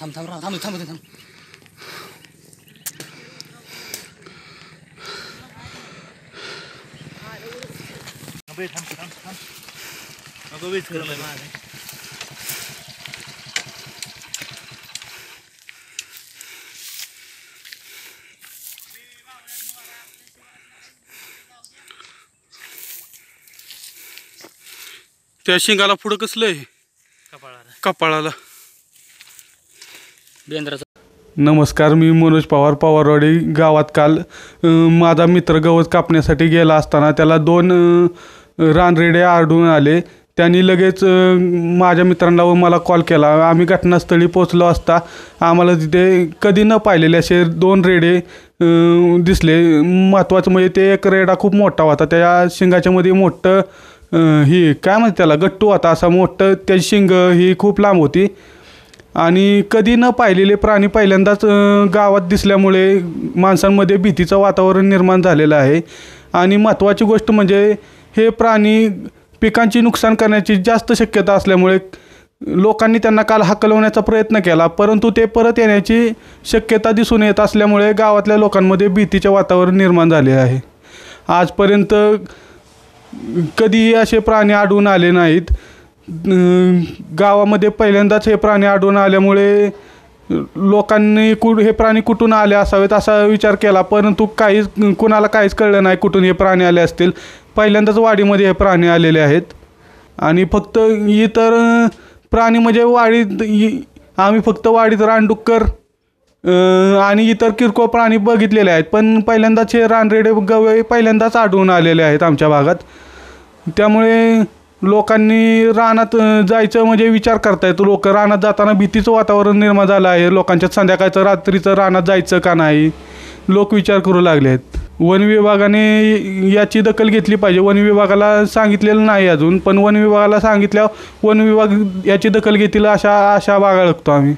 थांब थांब राव थांब थांब थांब त्या शिंगाला पुढं कसलं आहे? कपाळाला. नमस्कार मी मनोज पवार पवारवाडी गावात काल माझा मित्र गवत कापण्यासाठी गेला असताना त्याला दोन रानरेडे आढळून आले. त्यांनी लगेच माझ्या मित्रांना व मला कॉल केला. आम्ही घटनास्थळी पोचलो असता आम्हाला तिथे कधी न पाहिलेले असे दोन रेडे दिसले. महत्त्वाचं म्हणजे ते एक रेडा खूप मोठा होता. त्या शिंगाच्यामध्ये मोठं ही काय म्हणते त्याला? गट्टू होता असा मोठं त्याची शिंग ही खूप लांब होती. आणि कधी न पाहिलेले प्राणी पहिल्यांदाच गावात दिसल्यामुळे माणसांमध्ये भीतीचं वातावरण निर्माण झालेलं आहे. आणि महत्त्वाची गोष्ट म्हणजे हे प्राणी पिकांची नुकसान करण्याची जास्त शक्यता असल्यामुळे लोकांनी त्यांना काल हकलवण्याचा प्रयत्न केला परंतु ते परत येण्याची शक्यता दिसून येत असल्यामुळे गावातल्या लोकांमध्ये भीतीचे वातावरण निर्माण झाले आहे. आजपर्यंत कधीही असे प्राणी आढळून आले नाहीत. गावामध्ये पहिल्यांदाच हे प्राणी आढळून आल्यामुळे लोकांनी कुठ हे प्राणी कुठून आले असावेत असा विचार केला. परंतु काहीच कुणाला काहीच कळलं नाही कुठून हे प्राणी आले असतील. पहिल्यांदाच वाडीमध्ये हे प्राणी आलेले आहेत. आणि फक्त इतर प्राणी म्हणजे वाडीत इ- आम्ही फक्त वाडीत रानडुक्कर आणि इतर किरकोळ प्राणी बघितलेले आहेत. पण पहिल्यांदाच हे रानरेडे गवे पहिल्यांदाच आढळून आलेले आहेत आमच्या भागात. त्यामुळे लोकांनी रानात जायचं म्हणजे विचार करतायत लोक. रानात जाताना भीतीचं वातावरण निर्माण झालं आहे. लोकांच्या संध्याकाळचं रात्रीचं रानात जायचं का नाही? लोक विचार करू लागले आहेत वन विभागाने याची दखल घेतली पाहिजे. वन विभागाला सांगितलेलं नाही अजून पण वन विभागाला सांगितल्यावर वन विभाग याची दखल घेतील अशा आशा बाळगतो आम्ही.